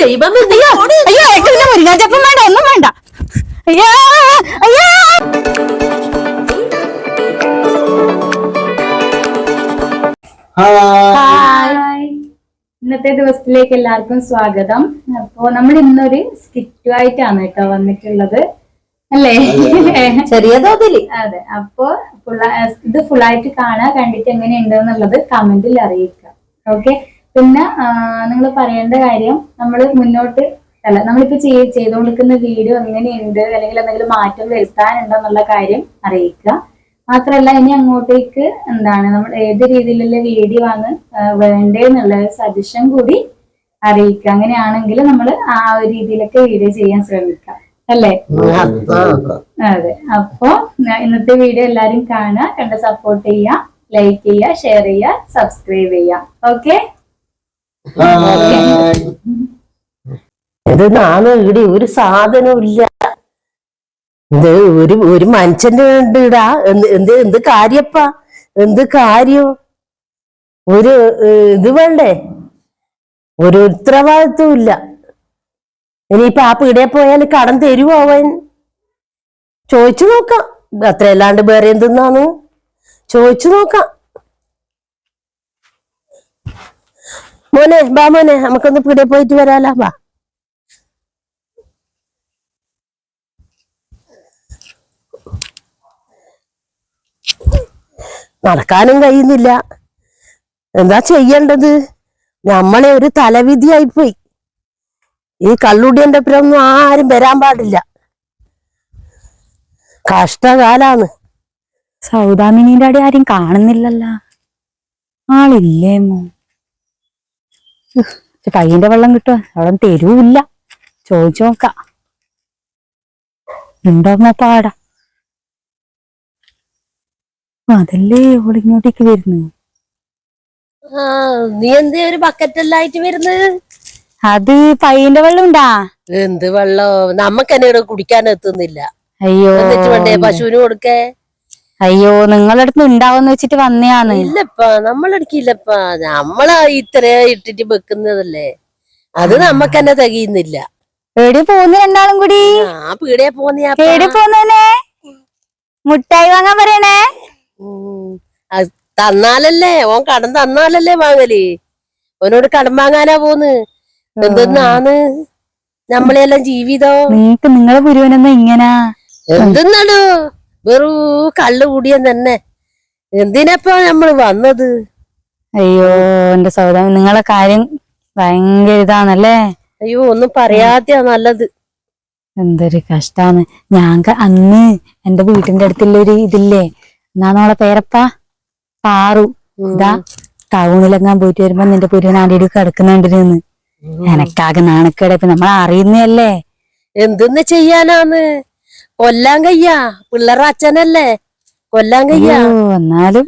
ദൈവമേ നീ അയ്യോ ഓടി. അയ്യോ എനിക്ക് പിന്നെ മുരിങ്ങാച്ചപ്പം വേണ്ട ഒന്നും വേണ്ട. അയ്യോ അയ്യോ. ഹായ്. ഇന്നത്തെ ദിവസത്തിലേക്ക് എല്ലാവർക്കും സ്വാഗതം. അപ്പോ നമ്മൾ ഇന്നൊരു സ്കിറ്റ് ആയിട്ടാണ് കേട്ടോ വന്നിട്ടുള്ളത്. അല്ലേ? ചെറിയ തോതിൽ. അതെ. അപ്പോ ഫുള്ള ഇത് ഫുള്ളായിട്ട് ആയിട്ട് കാണാൻ കണ്ടിട്ട് എങ്ങനെയുണ്ടെന്നുള്ളത് കമന്റിൽ അറിയിക്കാം ഓക്കെ പിന്നെ നിങ്ങൾ പറയേണ്ട കാര്യം നമ്മൾ മുന്നോട്ട് അല്ല നമ്മളിപ്പോ ചെയ് ചെയ്തുകൊണ്ടിരിക്കുന്ന വീഡിയോ എങ്ങനെയുണ്ട് അല്ലെങ്കിൽ എന്തെങ്കിലും മാറ്റം വരുത്താനുണ്ടോ എന്നുള്ള കാര്യം അറിയിക്കുക. മാത്രല്ല ഇനി അങ്ങോട്ടേക്ക് എന്താണ് നമ്മൾ ഏത് രീതിയിലുള്ള വീഡിയോ ആണ് വേണ്ടേന്നുള്ള സജഷൻ കൂടി അറിയിക്കുക. അങ്ങനെയാണെങ്കിൽ നമ്മൾ ആ ഒരു രീതിയിലൊക്കെ വീഡിയോ ചെയ്യാൻ ശ്രമിക്കാം. അല്ലേ? അതെ. അപ്പോ ഇന്നത്തെ വീഡിയോ എല്ലാരും കാണുക കണ്ട് സപ്പോർട്ട് ചെയ്യുക ലൈക്ക് ചെയ്യുക ഷെയർ ചെയ്യുക സബ്സ്ക്രൈബ് ചെയ്യുക. ഓക്കെ ഇത് നാണ് ഇവിടെ ഒരു സാധനവും ഇല്ല. ഇത് ഒരു ഒരു മനുഷ്യന്റെ ഇടാ എന്ത് എന്ത് കാര്യപ്പാ? എന്ത് കാര്യം? ഒരു ഇത് വേണ്ടേ? ഒരു ഉത്തരവാദിത്വം ഇല്ല. ഇനിയിപ്പൊ ആ പീടെ പോയാൽ കടം തരുവോ അവൻ? ചോദിച്ചു നോക്കാം. അത്ര അല്ലാണ്ട് വേറെ എന്തെന്നാന്ന് ചോദിച്ചു നോക്കാം. മോനെ ബാ മോനെ നമുക്കൊന്ന് പീടിയെ പോയിട്ട് വരാലോ ബാ നടക്കാനും കഴിയുന്നില്ല. എന്താ ചെയ്യേണ്ടത്? നമ്മളെ ഒരു തലവിധിയായിപ്പോയി ഈ കള്ളുടിയന്റെ ഒന്നും ആരും വരാൻ പാടില്ല. കഷ്ടകാലാണ്. സൗദാമിനിയുടെ അടി ആരും കാണുന്നില്ലല്ലോ. ആളില്ലേമോ കയ്യിന്റെ വെള്ളം കിട്ടുക അവിടെ തരൂല്ല. ചോദിച്ചു നോക്കാം. ഉണ്ടോന്നോ പാടാ. അതല്ലേ ഓളിങ്ങോട്ടേക്ക് വരുന്നു ആ നീ എന്തേ ഒരു ബക്കറ്റെല്ലായിട്ട് വരുന്നത്? അത് പയ്യന്റെ വെള്ളം ഉണ്ടാ എന്ത് വെള്ളം? നമ്മക്കെന്നെ ഇവിടെ കുടിക്കാൻ എത്തുന്നില്ല അയ്യോ. എന്നിട്ട് വേണ്ടേ പശുവിന് കൊടുക്കേ? അയ്യോ നിങ്ങളുടെ അടുത്ത് ഉണ്ടാവുന്ന വെച്ചിട്ട് വന്നയാണ്. ഇല്ലപ്പാ നമ്മളെടുക്കില്ലപ്പാ. നമ്മള ഇത്ര ഇട്ടിട്ട് വെക്കുന്നതല്ലേ. അത് നമ്മക്ക് തന്നെ തികയുന്നില്ല. എവിടെ പോകുന്ന രണ്ടാളും കൂടി. ആ പീടിയെ പോന്നിയാ എവിടെ പോന്നേ മുട്ടായി വാങ്ങാൻ പറയണേ. തന്നാലല്ലേ ഓൻ കടം തന്നാലല്ലേ വാങ്ങൽ. ഓനോട് കടം വാങ്ങാനാ പോന്ന് എന്തെന്നാണ് നമ്മളെല്ലാം ജീവിതോ. നിങ്ങക്ക് നിങ്ങളെ പുരുവനെന്നാ ഇങ്ങനാ? എന്തെന്നാടോ? വെറൂ കള്ളു കൂടിയ തന്നെ. എന്തിനപ്പാ നമ്മൾ വന്നത്? അയ്യോ എന്റെ സൗദാമി നിങ്ങളെ കാര്യം ഭയങ്കര ഇതാണല്ലേ? അയ്യോ ഒന്നും പറയാതെയാ നല്ലത്. എന്തൊരു കഷ്ടാണ് ഞാൻ അന്ന് എന്റെ വീട്ടിന്റെ അടുത്തുള്ളൊരു ഇതില്ലേ? എന്നാ നമ്മളെ പേരപ്പ? പാറു. ഇതാ ടൗണിലെങ്ങാൻ പോയിട്ട് വരുമ്പോ നിന്റെ പുരുവൻ ആരുടെ കിടക്കുന്നുണ്ടിരുന്ന് എനക്കാകെ നാണക്കേടെ ഇപ്പൊ നമ്മൾ എന്തെന്ന് ചെയ്യാനാന്ന്? കൊല്ലാൻ കയ്യാ. പിള്ളേരുടെ അച്ഛനല്ലേ? കൊല്ലാൻ കയ്യാ. എന്നാലും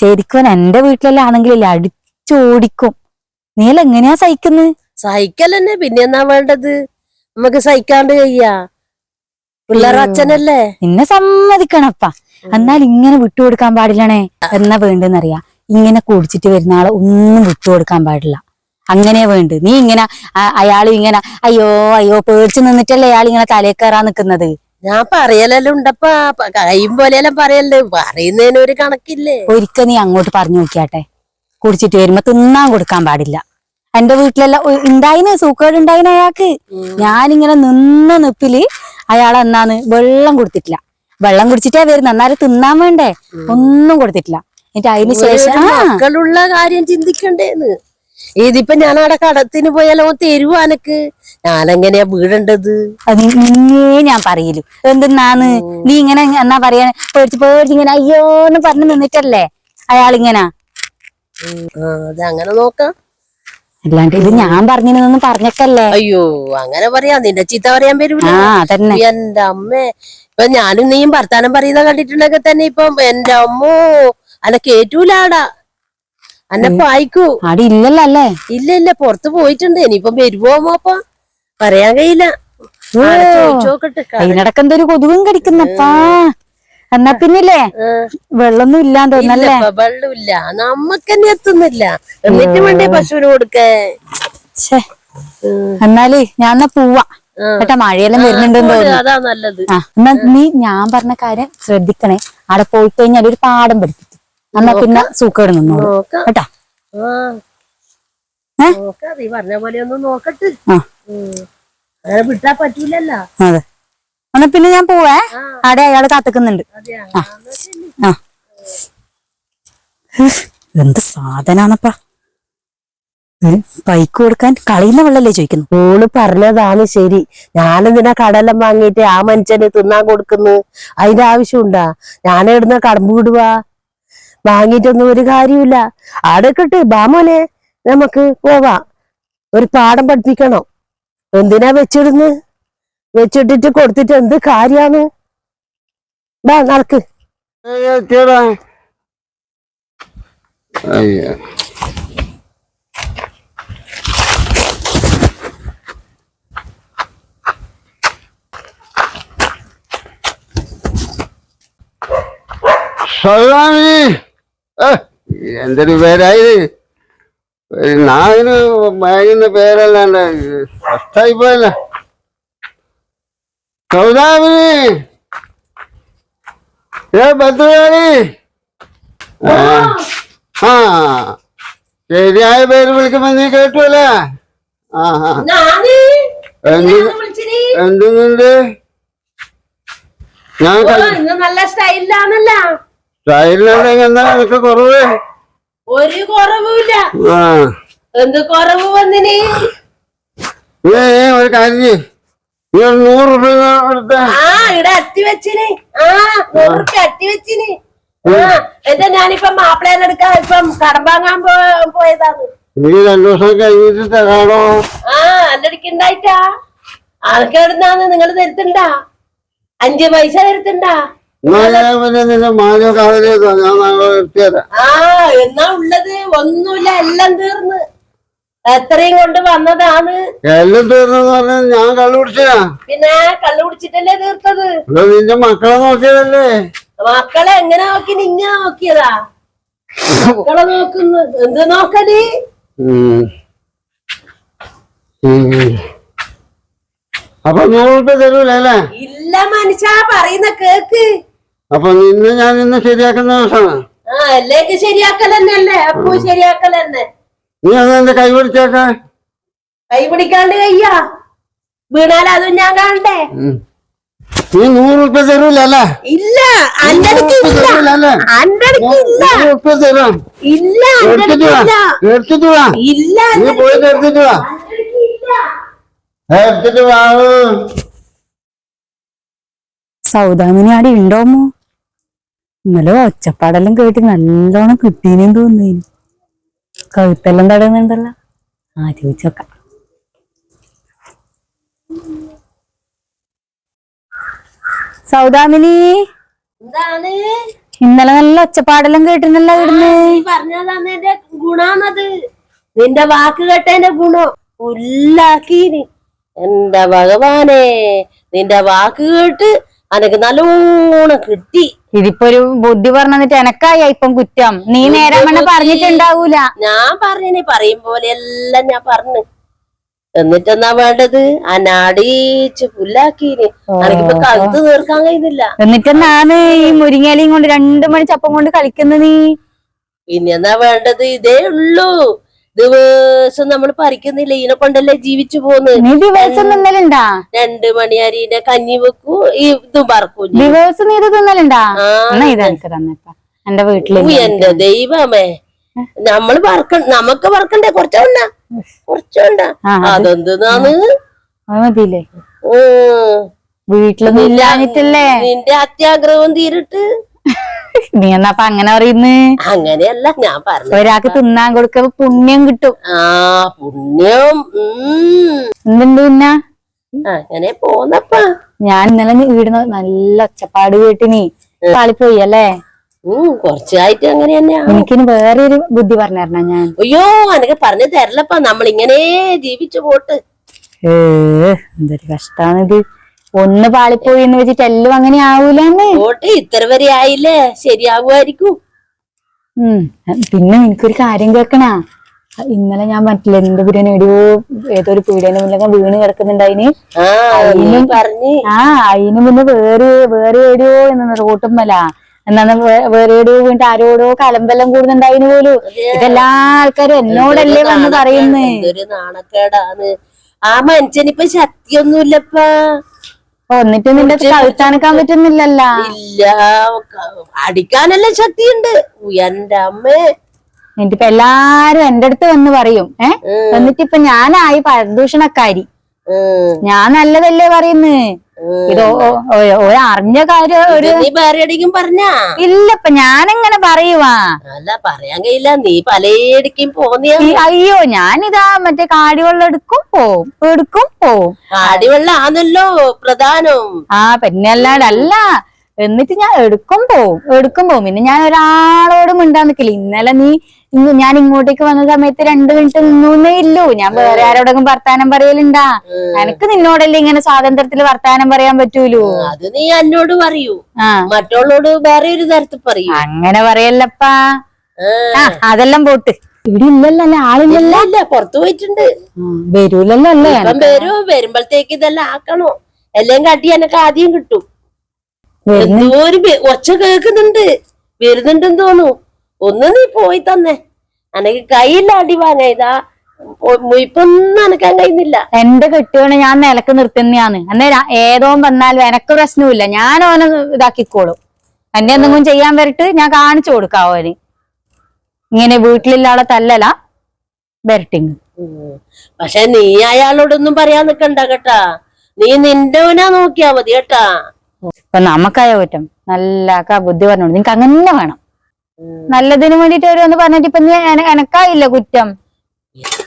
ശരിക്കും എന്റെ വീട്ടിലെല്ലാം ആണെങ്കിലല്ലേ അടിച്ചോടിക്കും. നീല എങ്ങനെയാ സഹിക്കുന്നത് സഹിക്കലെന്നെ പിന്നെ എന്നാ വേണ്ടത്? നമുക്ക് സഹിക്കാണ്ട് കയ്യാ. പിള്ളേരുടെ അച്ഛനല്ലേ? നിന്നെ സമ്മതിക്കണപ്പ. എന്നാൽ ഇങ്ങനെ വിട്ടുകൊടുക്കാൻ പാടില്ലണേ? എന്നാ വേണ്ടെന്നറിയാ. ഇങ്ങനെ കുടിച്ചിട്ട് വരുന്ന ആളെ ഒന്നും വിട്ടുകൊടുക്കാൻ പാടില്ല. അങ്ങനെ വേണ്ട നീ ഇങ്ങനെ അയാൾ ഇങ്ങനെ അയ്യോ അയ്യോ പേടിച്ച് നിന്നിട്ടല്ലേ അയാൾ ഇങ്ങനെ തലേ കയറാൻ നിൽക്കുന്നത് ഞാൻ പറയലെല്ലാം ഉണ്ടപ്പാ. കഴിയും പോലെയെല്ലാം പറയല്ലേ. പറയുന്നതിന് ഒരു കണക്കില്ലേ. ഒരിക്കൽ നീ അങ്ങോട്ട് പറഞ്ഞു നോക്കിയാട്ടെ. കുടിച്ചിട്ട് വരുമ്പോ തിന്നാൻ കൊടുക്കാൻ പാടില്ല. എന്റെ വീട്ടിലെല്ലാം ഉണ്ടായിനെ സൂക്കേട് ഉണ്ടായിന് അയാൾക്ക്. ഞാനിങ്ങനെ നിന്ന നിപ്പിൽ അയാൾ എന്നാന്ന് വെള്ളം കൊടുത്തിട്ടില്ല. വെള്ളം കുടിച്ചിട്ടേ വരുന്ന. എന്നാലും തിന്നാൻ വേണ്ടേ? ഒന്നും കൊടുത്തിട്ടില്ല. എന്നിട്ട് അതിന് ശേഷം മക്കളുള്ള കാര്യം ചിന്തിക്കണ്ടേന്ന്. ഇതിപ്പോ ഞാൻ അവിടെ കടത്തിന് പോയാലോ തരുവോ അനക്ക്? ഞാനെങ്ങനെയാ വീടേണ്ടത്? അത് നിന്നേ ഞാൻ പറയലു. എന്തെന്നാന്ന്? നീ ഇങ്ങനെ എന്നാ പറയാ? പേടിച്ച് പേടിച്ച് ഇങ്ങനെ അയ്യോന്ന് പറഞ്ഞു നിന്നിട്ടല്ലേ? അയാളിങ്ങനെ. ആ അത് അങ്ങനെ നോക്കാം. അല്ലാണ്ട് ഇത് ഞാൻ പറഞ്ഞിരുന്നു പറഞ്ഞക്കല്ലേ അയ്യോ അങ്ങനെ പറയാ. നിന്റെ ചീത്ത പറയാൻ വരും എന്റെ അമ്മേ. ഇപ്പൊ ഞാനും നീയും ഭർത്താനം പറയുന്ന കണ്ടിട്ടുണ്ടെങ്കിൽ തന്നെ ഇപ്പൊ എന്റെ അമ്മോ അന്നെ കേറ്റൂലാടാ അന്നെ പായിക്കൂ. അവിടെ ഇല്ലല്ലോ അല്ലേ ഇല്ല ഇല്ല പുറത്ത് പോയിട്ടുണ്ട്. ഇനിയിപ്പം വരുമോ അപ്പൊ പറയാൻ കഴിയില്ല. അതിനിടക്ക് എന്തൊരു കൊതുകും കടിക്കുന്നപ്പാ. എന്നാ പിന്നില്ലേ? വെള്ളൊന്നും ഇല്ലാന്ന് തോന്നല്ലേ വെള്ളമില്ല. നമ്മക്ക് തന്നെ എത്തുന്നില്ല. എന്നിട്ട് വേണ്ടേ പശുവിന് കൊടുക്കേ. എന്നാൽ ഞാൻ എന്നാ പോവാ. കേട്ടാ മഴയെല്ലാം വരുന്നുണ്ടെന്ന് തോന്നുന്നു. എന്നാ നീ ഞാൻ പറഞ്ഞ കാര്യം ശ്രദ്ധിക്കണേ. അവിടെ പോയി കഴിഞ്ഞാൽ ഒരു പാഠം പഠിപ്പിക്കും. എന്നാ പിന്നെ സൂക്കേട് നിന്നോളൂ. കേട്ടാ? ആ. ഏ? നോക്കാം. നീ പറഞ്ഞ പോലെ ഒന്ന് നോക്കട്ട്. അങ്ങനെ വിട്ടാ പറ്റൂലല്ലോ. അതെ. എന്നാ പിന്നെ ഞാൻ പോവേ. അവിടെ അയാൾ കാത്തുക്കുന്നുണ്ട്. ആ. എന്ത് സാധനാണപ്പാ. പൈക്ക് കൊടുക്കാൻ കളിയുന്ന വെള്ളല്ലേ ചോദിക്കുന്നു? ഓൾ പറഞ്ഞതാണ് ശരി. ഞാനെന്തിനാ കടലം വാങ്ങിയിട്ട് ആ മനുഷ്യന് തിന്നാൻ കൊടുക്കുന്നു. അതിന്റെ ആവശ്യമുണ്ടാ. ഞാൻ ഞാനെവിടുന്ന കടമ്പ് വിടുവാ? വാങ്ങിയിട്ടൊന്നും ഒരു കാര്യമില്ല അടക്കട്ട് ബാമോനെ നമുക്ക് പോവാ. ഒരു പാഠം പഠിപ്പിക്കണം? എന്തിനാ വെച്ചിടുന്ന്? വെച്ചിട്ടിട്ട് കൊടുത്തിട്ട് എന്ത് കാര്യാണ് ബാ നടക്ക്. സലാമി എന്തൊരു പേരായത് നാവിന് മയങ്ങുന്ന പേരല്ലാണ്ട് ഫസ്റ്റായി പോയല്ല സൗദാമിനി ഏ ഭദ്രകാളി. ആ ശരിയായ പേര് വിളിക്കുമ്പോ നീ കേട്ടുവല്ല ആ ആ. എന്ത് എന്തുന്നുണ്ട്? ഞാൻ നല്ല സ്റ്റൈലിലാണല്ല സ്റ്റൈലിനുണ്ടെങ്കിൽ എന്താ നിനക്ക് കുറവ്? ഒരു കുറവുമില്ല. ആ. എന്ത് കുറവ് വന്നിനി? നീ ഒരു കാര്യം ചെയ്യ്. നീ ഒരു നൂറ് രൂപ എടുത്ത. ആ ഇവിടെ അട്ടി വെച്ചിന്. ആ നൂറുപ്യ അട്ടി വെച്ചിന്. ആ എന്താ ഞാനിപ്പൊ മാപ്പിളേനെ എടുക്കാൻ ഇപ്പം കടം വാങ്ങാൻ പോ- പോയതാണ്. രണ്ടു ദിവസം കഴിഞ്ഞിട്ട് തരാടോ ആ എന്റെ അടുക്ക് ഉണ്ടായിട്ടാ ആൾക്കെവിടുന്നാന്ന് നിങ്ങൾ തരുത്തുണ്ടാ? അഞ്ച് പൈസ തരുത്തുണ്ടാ? ആ എന്നാ ഉള്ളത്? ഒന്നുമില്ല എല്ലാം തീർന്ന്. എത്രയും കൊണ്ട് വന്നതാണ്. എല്ലാം തീർന്നെന്ന് പറഞ്ഞാൽ ഞാൻ കള്ളു കുടിച്ചാ പിന്നെ കള്ളു കുടിച്ചിട്ടല്ലേ തീർത്തത്? നിന്റെ മക്കളെ നോക്കിയതല്ലേ? മക്കളെ എങ്ങനെ നോക്കി? നിങ്ങ നോക്കിയതാ? മക്കളെ നോക്കുന്നു. എന്ത് നോക്കടി. അപ്പൊ നൂറ് രൂപ തരൂല ഇല്ല മനുഷ്യ പറയുന്ന കേക്ക്. അപ്പൊ നിന്നെ ഞാൻ ഇന്ന് ശരിയാക്കുന്ന ദിവസമാണ്. ആ അല്ലേക്ക് ശരിയാക്കൽ തന്നെ അല്ലേ അപ്പു നീ എന്റെ കൈ പിടിച്ചേക്ക കൈ പിടിക്കാണ്ട് കയ്യാ. വീണാൽ അതും ഞാൻ കാണണ്ടേ നീ നൂറ് രൂപ തരൂല ഇല്ല. ഇല്ല. തരാം. എടുത്തിട്ട് വാ ഇല്ല. എടുത്തിട്ട് നീ പോയിട്ട് എടുത്തിട്ട് വാ ഇല്ല ഏ, എടുത്തിട്ട് വാ സൗദാമിനി ആടെ ഉണ്ടോമോ ഇന്നലെ ഒച്ചപ്പാടെല്ലാം കേട്ട് നല്ലോണം കിട്ടീനെന്ന് തോന്നുന്നു. കഴുത്തെല്ലാം തടയുന്നുണ്ടല്ലോ. ആ ചോദിച്ചോക്കാം സൗദാമിനി? ഇന്നലെ നല്ല ഒച്ചപ്പാടെല്ലാം കേട്ടിരുന്നല്ലോ ഇവിടുന്ന്. നീ പറഞ്ഞതാണ് എന്റെ ഗുണാന്നത് നിന്റെ വാക്ക് കേട്ടതിന്റെ ഗുണം ഉല്ലാക്കീന് എന്റെ ഭഗവാനെ നിന്റെ വാക്ക് കേട്ട് അനക്ക് നല്ലോണം കിട്ടി. ഇതിപ്പോ ഒരു ബുദ്ധി പറഞ്ഞിട്ട് എനക്കായി ഇപ്പം കുറ്റം. നീ നേരം പറഞ്ഞിട്ടുണ്ടാവൂല. ഞാൻ പറഞ്ഞു പറയും പോലെ എല്ലാം ഞാൻ പറഞ്ഞു. എന്നിട്ടെന്നാ വേണ്ടത്? പുല്ലാക്കീന്. അനക്കിപ്പോ കഴുത്ത് തീർക്കാൻ കഴിയുന്നില്ല. എന്നിട്ടെന്നാണ് ഈ മുരിങ്ങയിലയും കൊണ്ട് രണ്ടു മണി ചപ്പം കൊണ്ട് കളിക്കുന്നത് നീ? പിന്നെ എന്നാ വേണ്ടത്? ഇതേ ഉള്ളൂ. ദിവസം നമ്മൾ പറിക്കുന്നില്ല? ഇതിനെ കൊണ്ടല്ലേ ജീവിച്ചു പോകുന്നത് ദിവസം തിന്നലുണ്ടാ? രണ്ട് മണിയാരിനെ കഞ്ഞി വെക്കൂ ഈ ഇതും പറക്കും ദിവസം നീ ഇത് തിന്നലുണ്ടാ? ആ, എന്നാ ഇത് എനിക്ക് തന്നേപ്പാ. എന്റെ വീട്ടിൽ എന്റെ ദൈവമേ. നമ്മൾ പറക്ക നമുക്ക് പറക്കണ്ടേ? കുറച്ചുണ്ട? കുറച്ചുണ്ട? അതെന്താന്ന് മതിയില്ലേ? ഓ വീട്ടിലൊന്നും ഇല്ലാഞ്ഞിട്ടല്ലേ? നിന്റെ അത്യാഗ്രഹവും തീരിട്ട് നീ എന്നപ്പ അങ്ങനെ പറയുന്നു? അങ്ങനെയല്ല ഞാൻ പറഞ്ഞു ഒരാൾക്ക് തിന്നാൻ കൊടുക്ക പുണ്യം കിട്ടും. ആ പുണ്യം എന്തുണ്ട് പിന്നെ? അങ്ങനെ പോന്നപ്പ. ഞാൻ ഇന്നലെ വീടുന്ന നല്ല ഒച്ചപ്പാട് കേട്ടിനി. പാളിപ്പോയി അല്ലേ? കൊറച്ചായിട്ട് അങ്ങനെ തന്നെയാ എനിക്കിന് വേറെ ഒരു ബുദ്ധി പറഞ്ഞു തരണ ഞാൻ. അയ്യോ അനക്ക് പറഞ്ഞു തരലപ്പാ നമ്മൾ ഇങ്ങനെ ജീവിച്ചു പോട്ട്. ഏ എന്തൊരു കഷ്ടാണിത്. ഒന്ന് പാളിപ്പോയി എന്ന് വെച്ചിട്ട് എല്ലാം അങ്ങനെ ആവൂലെന്ന്. ഇത്ര വരെ ആയില്ലേ? ശരിയാവുമായിരിക്കും. ഉം. പിന്നെ എനിക്കൊരു കാര്യം കേക്കണ ഇന്നലെ ഞാൻ മറ്റില്ല എന്റെ ബിരിയാണി എടിയോ ഏതോ ഒരു പീടിയന്റെ മുന്നിലൊക്കെ വീണ് കിടക്കുന്നുണ്ടായിന്. പറഞ്ഞു പറഞ്ഞ്. ആ അതിന് മുന്നേ വേറെ വേറെ എടിയോ എന്ന് റോട്ടുമ്മല എന്നാണ് വേറെ എടിയോ വീണിട്ട് ആരോടോ കലമ്പെല്ലാം കൂടുന്നുണ്ടായിന് പോലും. ഇതെല്ലാ ആൾക്കാരും എന്നോടല്ലേ വന്ന് പറയുന്നേ. നാണക്കേടാണ് ആ മനുഷ്യനിപ്പൊ ശക്തിയൊന്നുമില്ലപ്പാ. എന്നിട്ട് നിന്റെ കഴുത്താനക്കാൻ പറ്റുന്നില്ലല്ല. ഇല്ല അടിക്കാനല്ല ശക്തിയുണ്ട്. എന്റെ അമ്മേ. എന്നിട്ടിപ്പോ എല്ലാരും എന്റെ അടുത്ത് വന്ന് പറയും ഏഹ് എന്നിട്ട് ഇപ്പൊ ഞാനായി പരദൂഷണക്കാരി. ഞാൻ നല്ലതല്ലേ പറയുന്നേ? ഇതോ അറിഞ്ഞ കാര്യം ഒരു പറഞ്ഞാ? ഇല്ലപ്പ ഞാനെങ്ങനെ പറയുവാ? അല്ല പറയാൻ കഴിയില്ല. നീ പലയിടക്കും പോന്നിയാ. അയ്യോ ഞാനിതാ മറ്റേ കാടിവെള്ളം എടുക്കും പോവും. എടുക്കും പോവും. കാടിവെള്ളം ആണല്ലോ പ്രധാനം. ആ പിന്നെ അല്ല എന്നിട്ട് ഞാൻ എടുക്കും പോവും എടുക്കും പോവും. പിന്നെ ഞാൻ ഒരാളോട് മിണ്ടാൻ നിക്കില്ല. ഇന്നലെ നീ ഞാൻ ഇങ്ങോട്ടേക്ക് വന്ന സമയത്ത് രണ്ടു മിനിറ്റ് നിന്നേ ഇല്ലു. ഞാൻ വേറെ ആരോടെങ്കിലും വർത്താനം പറയലുണ്ടാ? എനിക്ക് നിന്നോടല്ലേ ഇങ്ങനെ സ്വാതന്ത്ര്യത്തിൽ വർത്താനം പറയാൻ പറ്റൂലൂ. അത് നീ എന്നോട് പറയൂ. മറ്റുള്ളോട് വേറെ ഒരു തരത്തിൽ പറയൂ. അങ്ങനെ പറയല്ലപ്പാ. അതെല്ലാം പോട്ട്. ഇവിടെ ഇല്ലല്ലോ അല്ലേ? ആളില്ലല്ലോ? ഇല്ല പുറത്തു പോയിട്ടുണ്ട്. വരൂലല്ലോ അല്ലേ? ഇപ്പം വരും വരുമ്പോഴത്തേക്ക് ഇതെല്ലാം ആക്കണോ. എല്ലാം കട്ടി എനക്ക് ആദ്യം കിട്ടും. എന്തോ ഒരു ഒച്ച കേക്കുന്നുണ്ട് വരുന്നുണ്ടെന്ന് തോന്നു ഒന്ന് നീ പോയി തന്നെ. അനക്ക് കയ്യില്ല അടി വാങ്ങ ഇതാ ഇപ്പൊന്നും അനക്കാൻ കഴിയുന്നില്ല. എന്റെ കെട്ടിയോനെ ഞാൻ നിലയ്ക്ക് നിർത്തുന്നതാണ് അന്നേരം ഏതോ വന്നാലും എനക്ക് പ്രശ്നമില്ല ഞാൻ ഓനെ ഇതാക്കിക്കോളും. എന്നെ എന്തെങ്കിലും ചെയ്യാൻ വരട്ട് ഞാൻ കാണിച്ചു കൊടുക്കാം ഓന് ഇങ്ങനെ വീട്ടിലുള്ള ആളെ തല്ലല വരട്ടിങ്. പക്ഷെ നീ അയാളോടൊന്നും പറയാൻ നിക്കണ്ട കേട്ടാ. നീ നിന്റെ ഓനാ നോക്കിയാ മതി കേട്ടാ. ഇപ്പൊ നമുക്കായ കുറ്റം. നല്ല ബുദ്ധി പറഞ്ഞോളൂ നിനക്ക് അങ്ങനെ വേണം. നല്ലതിന് വേണ്ടിട്ട് ഓരോന്ന് പറഞ്ഞിട്ട് ഇപ്പൊ നീ എന- എനക്കായില്ല കുറ്റം?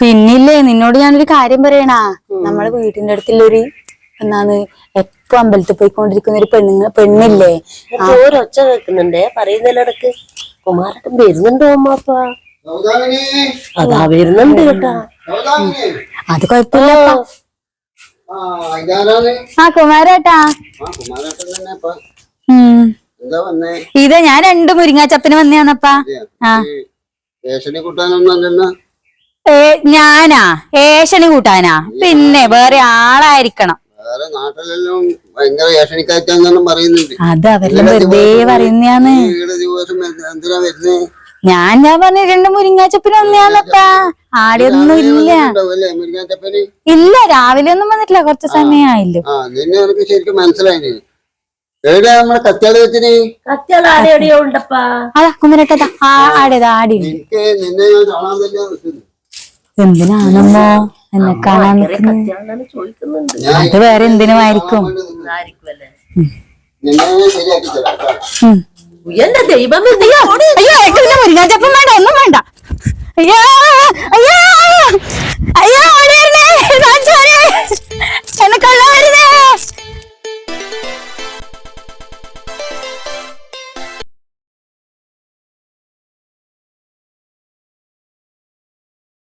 പിന്നില്ലേ നിന്നോട് ഞാനൊരു കാര്യം പറയണാ. നമ്മളെ വീടിന്റെ അടുത്തുള്ളൊരു എന്നാണ് എപ്പോ അമ്പലത്തിൽ പോയിക്കൊണ്ടിരിക്കുന്ന ഒരു പെണ്ണു പെണ്ണില്ലേ? ഒച്ച കേൾക്കുന്നുണ്ടേ. പറയുന്നതിലിടക്ക് കുമാരട്ടൻ വരുന്നുണ്ടോ അമ്മാപ്പ? അതാ വരുന്നുണ്ട് കേട്ടാ. അത് കുഴപ്പമില്ലപ്പാ. ആ കുമാരേട്ടാ. ഇത് ഞാൻ രണ്ട് മുരിങ്ങാച്ചപ്പിന് വന്നയാന്നപ്പാ ഏ ഞാനാ. ഏഷണി കൂട്ടാനാ. പിന്നെ വേറെ ആളായിരിക്കണം. അത് അവരെല്ലാം വെറുതെ പറയുന്നയാന്ന് ഞാൻ ഞാൻ പറഞ്ഞ രണ്ട് മുരിങ്ങാച്ചപ്പിന് വന്നയാന്നപ്പാ ആടെയൊന്നും ഇല്ല. ഇല്ല രാവിലെ ഒന്നും വന്നിട്ടില്ല. കുറച്ച് സമയമായില്ലോ ശരിക്കും കത്തിയാൾ ആടെ അതാ കുമരട്ടതാ ആടേതാ എന്തിനാണമ്മോ എന്നെ കാണാൻ നിൽക്കുന്നത് അത് വേറെ എന്തിനുമായിരിക്കും ഉം. എന്റെ ദൈവം അയ്യോ അയ്യോ ഏട്ടന് മുരിങ്ങാച്ചപ്പം വേണ്ട ഒന്നും വേണ്ട. അയ്യോ അയ്യോ അയ്യോ ഓടി വരുന്നേ എന്നെ കൊള്ളാ